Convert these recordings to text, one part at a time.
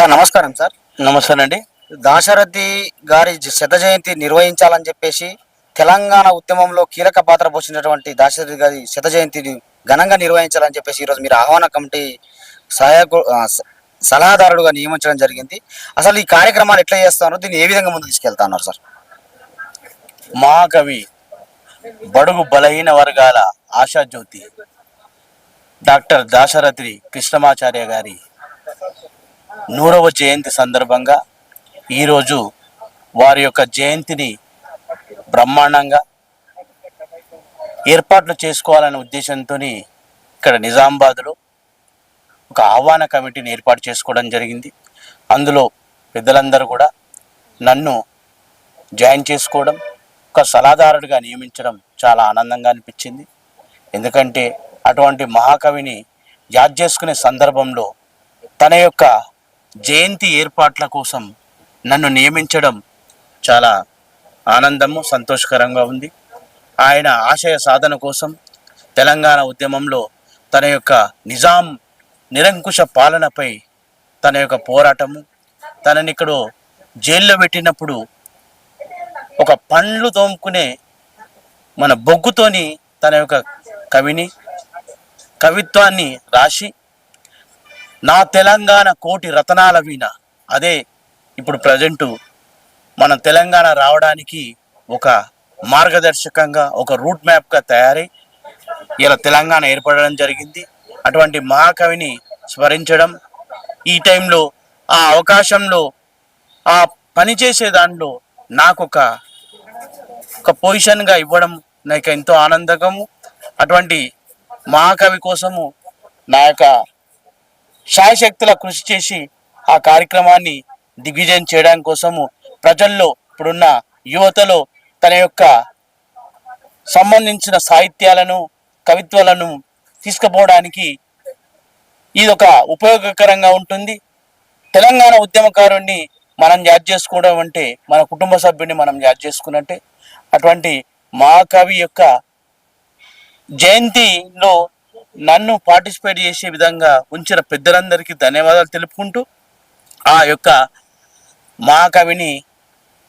Sir నమస్కారం sir. నమస్తేనండి Dasarathi గారి శత జయంతి నిర్వహించాలని చెప్పేసి తెలంగాణ ఉద్యమంలో కీలక పాత్ర పోషించినటువంటి దాశరథి గారి శత జయంతిని ఘనంగా నిర్వహించాలని చెప్పేసి ఈరోజు మీరు ఆహ్వాన కమిటీ సహాయకు సలహాదారుడుగా నియమించడం జరిగింది. అసలు ఈ కార్యక్రమాలు ఎట్లా చేస్తున్నారు? దీన్ని ఏ విధంగా ముందుకు తీసుకెళ్తా ఉన్నారు సార్? మహాకవి బడుగు బలహీన వర్గాల ఆశాజ్యోతి డాక్టర్ దాశరథి కృష్ణమాచార్య గారి నూరవ జయంతి సందర్భంగా ఈరోజు వారి యొక్క జయంతిని బ్రహ్మాండంగా ఏర్పాట్లు చేసుకోవాలనే ఉద్దేశంతో ఇక్కడ నిజామాబాద్లో ఒక ఆహ్వాన కమిటీని ఏర్పాటు చేసుకోవడం జరిగింది. అందులో పెద్దలందరూ కూడా నన్ను జాయిన్ చేసుకోవడం ఒక సలహాదారుడిగా నియమించడం చాలా ఆనందంగా అనిపించింది. ఎందుకంటే అటువంటి మహాకవిని యాద్ చేసుకునే సందర్భంలో తన యొక్క జయంతి ఏర్పాట్ల కోసం నన్ను నియమించడం చాలా ఆనందము సంతోషకరంగా ఉంది. ఆయన ఆశయ సాధన కోసం తెలంగాణ ఉద్యమంలో తన యొక్క నిజాం నిరంకుశ పాలనపై తన యొక్క పోరాటము తనని ఇక్కడ జైల్లో పెట్టినప్పుడు ఒక పండ్లు తోముకునే మన బొగ్గుతోని తన యొక్క కవిని కవిత్వాన్ని రాసి నా తెలంగాణ కోటి రతనాల వీణ. అదే ఇప్పుడు ప్రజెంటు మన తెలంగాణ రావడానికి ఒక మార్గదర్శకంగా ఒక రూట్ మ్యాప్గా తయారై ఇలా తెలంగాణ ఏర్పడడం జరిగింది. అటువంటి మహాకవిని స్మరించడం ఈ టైంలో ఆ అవకాశంలో ఆ పని చేసే దాంట్లో నాకు ఒక ఒక పొజిషన్గా ఇవ్వడం నాకు ఎంతో ఆనందకము. అటువంటి మహాకవి కోసము నా యొక్క శాయశక్తుల కృషి చేసి ఆ కార్యక్రమాన్ని దిగ్విజయం చేయడం కోసము ప్రజల్లో ఇప్పుడున్న యువతలో తన యొక్క సంబంధించిన సాహిత్యాలను కవిత్వాలను తీసుకుపోవడానికి ఇది ఒక ఉపయోగకరంగా ఉంటుంది. తెలంగాణ ఉద్యమకారుణ్ణి మనం యాద్ చేసుకోవడం అంటే మన కుటుంబ సభ్యుడిని మనం యాద్ చేసుకున్నట్టే. అటువంటి మహాకవి యొక్క జయంతిలో నన్ను పార్టిసిపేట్ చేసే విధంగా ఉంచిన పెద్దలందరికీ ధన్యవాదాలు తెలుపుకుంటూ ఆ యొక్క మహాకవిని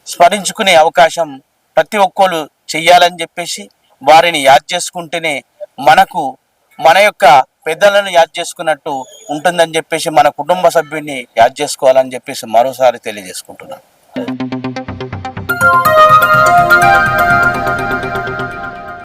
స్మరించుకునే అవకాశం ప్రతి ఒక్కరు చెయ్యాలని చెప్పేసి వారిని యాద్ చేసుకుంటేనే మనకు మన యొక్క పెద్దలను యాద్ చేసుకున్నట్టు ఉంటుందని చెప్పేసి మన కుటుంబ సభ్యుని యాద్ చేసుకోవాలని చెప్పేసి మరోసారి తెలియజేసుకుంటున్నాను.